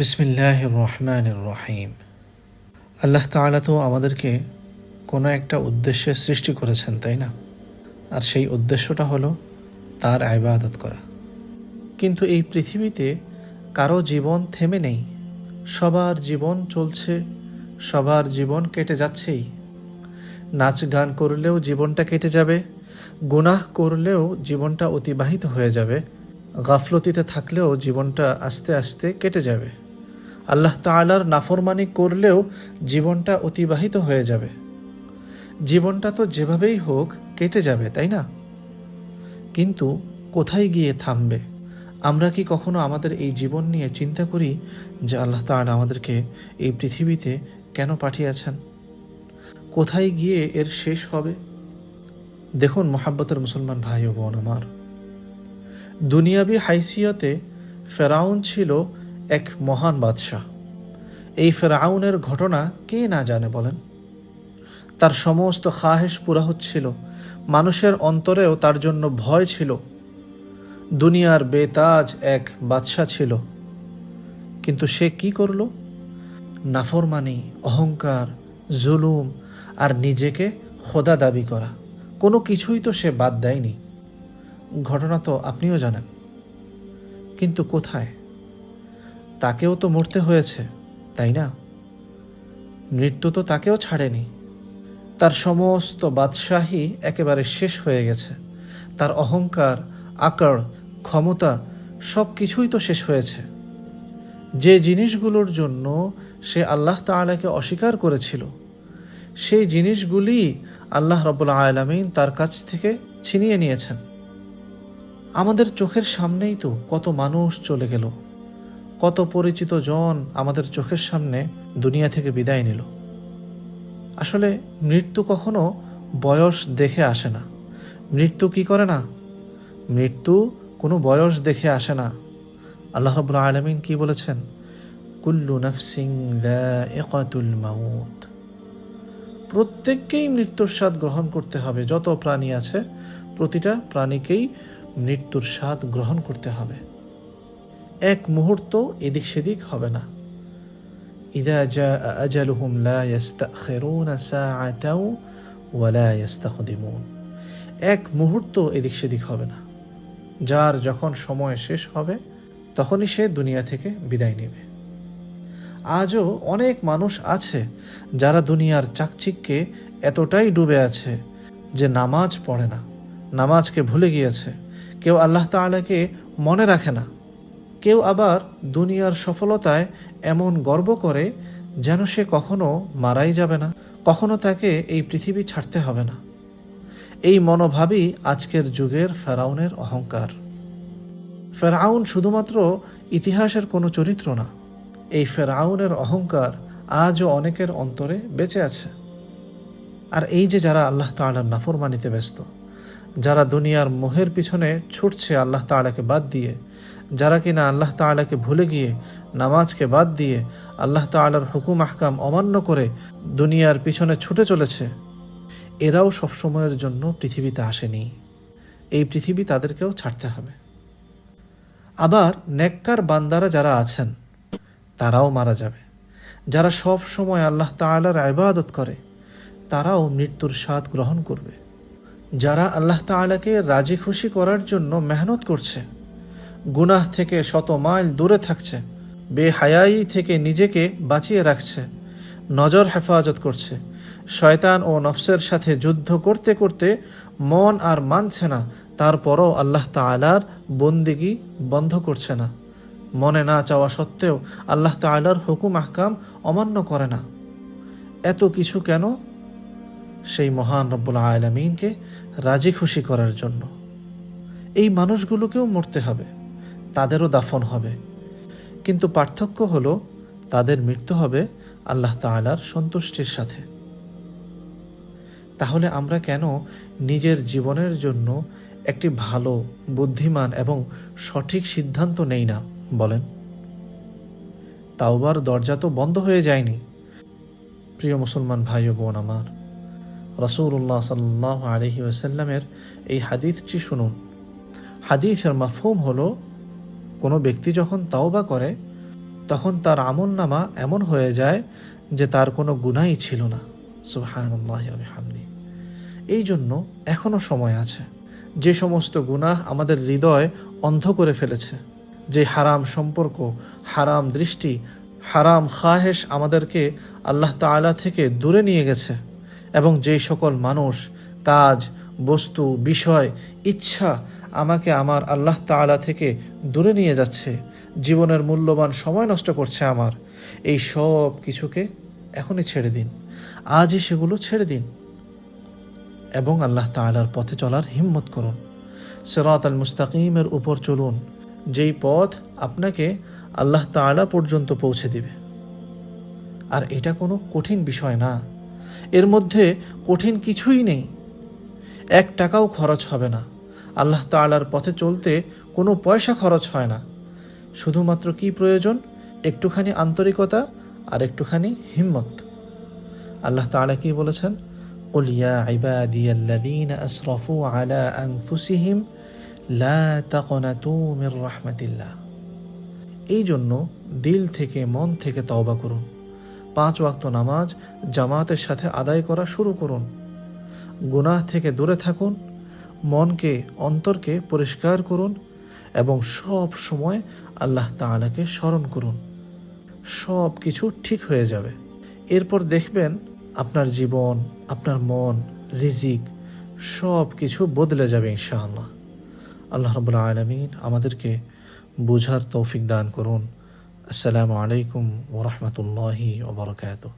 বিসমিল্লাহ রহমান রহিম। আল্লাহ তাআলা তো আমাদেরকে কোনো একটা উদ্দেশ্যে সৃষ্টি করেছেন, তাই না? আর সেই উদ্দেশ্যটা হলো তার আইবাদত করা। কিন্তু এই পৃথিবীতে কারও জীবন থেমে নেই, সবার জীবন চলছে, সবার জীবন কেটে যাচ্ছেই। নাচ গান করলেও জীবনটা কেটে যাবে, গুনাহ করলেও জীবনটা অতিবাহিত হয়ে যাবে, গাফলতিতে থাকলেও জীবনটা আস্তে আস্তে কেটে যাবে। আল্লাহ তাআলার নাফরমানি করলেও জীবনটা অতিবাহিত হয়ে যাবে। জীবনটা তো যেভাবেই হোক কেটে যাবে, তাই না? কিন্তু কোথায় গিয়ে থামবে? আমরা কি কখনো আমাদের এই জীবন নিয়ে চিন্তা করি যে আল্লাহ তাআলা আমাদেরকে এই পৃথিবীতে কেন পাঠিয়েছেন? কোথায় গিয়ে এর শেষ হবে? দেখুন, মোহাব্বতের মুসলমান ভাই ও বোন আমার, দুনিয়াবি হাইসিয়তে ফেরাউন ছিল এক মহান বাদশাহ। এই ফেরাউনের ঘটনা কে না জানে বলেন? তার সমস্ত খাহেশ পুরা হচ্ছিল, মানুষের অন্তরেও তার জন্য ভয় ছিল। দুনিয়ার বেতাজ এক বাদশা ছিল। কিন্তু সে কি করল? নাফরমানি, অহংকার, জুলুম আর নিজেকে খোদা দাবি করা, কোনো কিছুই তো সে বাদ দেয়নি। ঘটনা তো আপনিও জানেন। কিন্তু কোথায়? তাকেও তো মরতে হয়েছে। তাই না? মৃত্যু তো তাকেও ছাড়েনি। তার সমস্ত বাদশাহী একেবারে শেষ হয়ে গেছে। তার অহংকার আকার ক্ষমতা সব কিছুই তো শেষ হয়েছে। যে জিনিসগুলোর জন্য সে আল্লাহ তাআলাকে অস্বীকার করেছিল, সেই জিনিসগুলি আল্লাহ রবুল্লা আলমিন তার কাছ থেকে ছিনিয়ে নিয়েছেন। আমাদের চোখের সামনেই তো কত মানুষ চলে গেল। কত পরিচিত জন আমাদের চোখের সামনে দুনিয়া থেকে বিদায় নিল। আসলে মৃত্যু কখনো বয়স দেখে আসে না। মৃত্যু কি করে না? মৃত্যু কোনো বয়স দেখে আসে না। আল্লাহ রবুল্লা আলমিন কি বলেছেন? কুল্লু নফসিং একাতুল মাউত। প্রত্যেককেই মৃত্যুর স্বাদ গ্রহণ করতে হবে। যত প্রাণী আছে, প্রতিটা প্রাণীকেই মৃত্যুর স্বাদ গ্রহণ করতে হবে। এক মুহূর্ত এদিক সেদিক হবে না। ইদা জা আজালুহুম লা ইয়াস্তাখিরুনা সাআতাও ওয়ালা ইয়াস্তাকদিমুন এক মুহূর্ত এদিক সেদিক হবে না। যার যখন সময় শেষ হবে, তখনই সে দুনিয়া থেকে বিদায় নেবে। আজও অনেক মানুষ আছে যারা দুনিয়ার চাকচিককে এতটাই ডুবে আছে যে নামাজ পড়ে না, নামাজকে ভুলে গিয়েছে। কেউ আল্লাহ তাআলাকে মনে রাখে না। কেউ আবার দুনিয়ার সফলতায় এমন গর্ব করে যেন সে কখনো মারাই যাবে না, কখনো তাকে এই পৃথিবী ছাড়তে হবে না। এই মনোভাবই আজকের যুগের ফেরাউনের অহংকার। ফেরাউন শুধুমাত্র ইতিহাসের কোনো চরিত্র না, এই ফেরাউনের অহংকার আজও অনেকের অন্তরে বেঁচে আছে। আর এই যে যারা আল্লাহ তাআলার নাফরমানিতে ব্যস্ত, যারা দুনিয়ার মোহের পিছনে ছুটছে আল্লাহ তাআলাকে বাদ দিয়ে যারা কিনা আল্লাহ তাআলাকে ভুলে গিয়ে নামাজকে বাদ দিয়ে আল্লাহ তাআলার হুকুম, আহকাম অমান্য করে দুনিয়ার পিছনে ছুটে চলেছে, এরাও সবসময়ের জন্য পৃথিবীতে আসেনি। এই পৃথিবী তাদেরকেও ছাড়তে হবে। আবার নেককার বান্দারা যারা আছেন, তারাও মারা যাবে। যারা সব সময় আল্লাহ তাআলার ইবাদত করে, তারাও মৃত্যুর স্বাদ গ্রহণ করবে। যারা আল্লাহ তাআলাকে রাজি খুশি করার জন্য মেহনত করছে গুনাহ থেকে শত মাইল দূরে থাকছে, বেহায়াই থেকে নিজেকে বাঁচিয়ে রাখছে, নজর হেফাজত করছে। শয়তান ও নফসের সাথে যুদ্ধ করতে করতে মন আর মানছে না, তারপরও আল্লাহ তাআলার বন্দিগি বন্ধ করছে না। মনে না চাওয়া সত্ত্বেও আল্লাহ তাআলার হুকুম আহকাম অমান্য করে না। এত কিছু কেন? সেই মহান রব্বুল আলমিনকে রাজি খুশি করার জন্য। এই মানুষগুলোকেও মরতে হবে। তাদেরও দাফন হবে। কিন্তু পার্থক্য হলো, তাদের মৃত্যু হবে আল্লাহ তাআলার সন্তুষ্টির সাথে। তাহলে আমরা কেন নিজের জীবনের জন্য একটি ভালো, বুদ্ধিমান এবং সঠিক সিদ্ধান্ত নেই না, বলেন? তাওবার দরজা তো বন্ধ হয়ে যায়নি। প্রিয় মুসলমান ভাই ও বোন আমার রসুল্লাহ সাল্লাহ আলহি ওসাল্লামের এই হাদিসটি শুনুন। হাদিসের মাফহুম হলো কোনো ব্যক্তি যখন তাওবা করে, তখন তার আমল নামা এমন হয়ে যায় যে তার কোনো গুনাই ছিল না। বিহামদি। এই জন্য এখনও সময় আছে। যে সমস্ত গুনাহ আমাদের হৃদয় অন্ধ করে ফেলেছে, যে হারাম সম্পর্ক, হারাম দৃষ্টি, হারাম খাহেশ আমাদেরকে আল্লাহ তাআলা থেকে দূরে নিয়ে গেছে এবং যেই সকল মানুষ, কাজ, বস্তু, বিষয়, ইচ্ছা আমাকে আমার আল্লাহ তাআলা থেকে দূরে নিয়ে যাচ্ছে। জীবনের মূল্যবান সময় নষ্ট করছে আমার। এই সব কিছুকে এখনই ছেড়ে দিন। আজই সেগুলো ছেড়ে দিন। এবং আল্লাহ তাআলার পথে চলার হিম্মত করুন। সিরাত আল মুস্তাকিমের উপর চলুন। যেই পথ আপনাকে আল্লাহ তাআলা পর্যন্ত পৌঁছে দিবে। আর এটা কোনো কঠিন বিষয় না। এর মধ্যে কঠিন কিছুই নেই। এক টাকাও খরচ হবে না। আল্লাহ তাআলার পথে চলতে কোনো পয়সা খরচ হয় না শুধুমাত্র কি প্রয়োজন একটুখানি আন্তরিকতা আর একটুখানি হিম্মত আল্লাহ তাআলা কি বলেছেন قل يا عبادي الذين أسرفوا على أنفسهم لا تقنطوا من رحمة الله এই জন্য দিল থেকে মন থেকে তওবা করুন পাঁচ ওয়াক্ত নামাজ জামাতের সাথে আদায় করা শুরু করুন গুনাহ থেকে দূরে থাকুন মনকে, অন্তরকে পরিষ্কার করুন এবং সব সময় আল্লাহ তাআলাকে স্মরণ করুন। সব কিছু ঠিক হয়ে যাবে। এরপর দেখবেন আপনার জীবন, আপনার মন, রিজিক সব কিছু বদলে যাবে ইনশাআল্লাহ। আল্লাহ রবুল্লা আলমিন আমাদেরকে বুঝার তৌফিক দান করুন। আসসালামু আলাইকুম ওরহমতুল্লাহি ওবরকাতুহ